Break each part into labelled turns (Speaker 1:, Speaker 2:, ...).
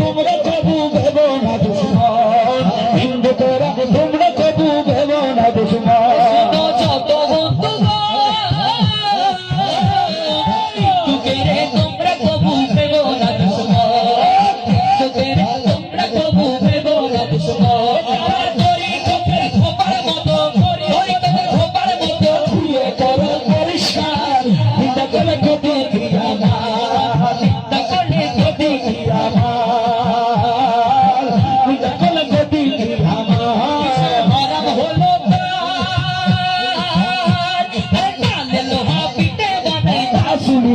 Speaker 1: তোমরা তবু ভেব না দুশ্মন। Hindu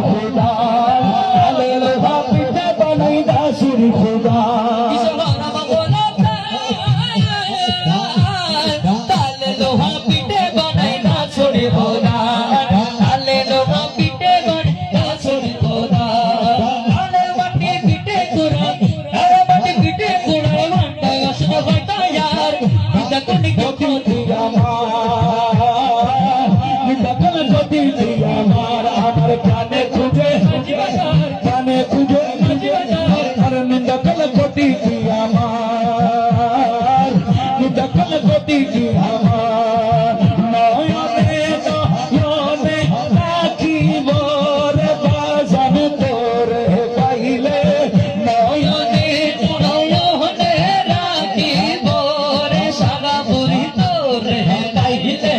Speaker 1: Thank you.
Speaker 2: দখল কোটি কি
Speaker 1: আমার? দখল কোটি কি আমার? নয়নে নয়নে রাখিব রে বাজান তোরে পাইলে। নয়নে
Speaker 2: নয়নে রাখিব রে সারা বুড়ি তোরে
Speaker 1: পাইলে।